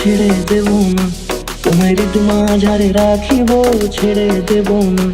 ছেড়ে দেব না। তোমায় ঋতুমা ঝাড়ে রাখিব ছেড়ে দেব না।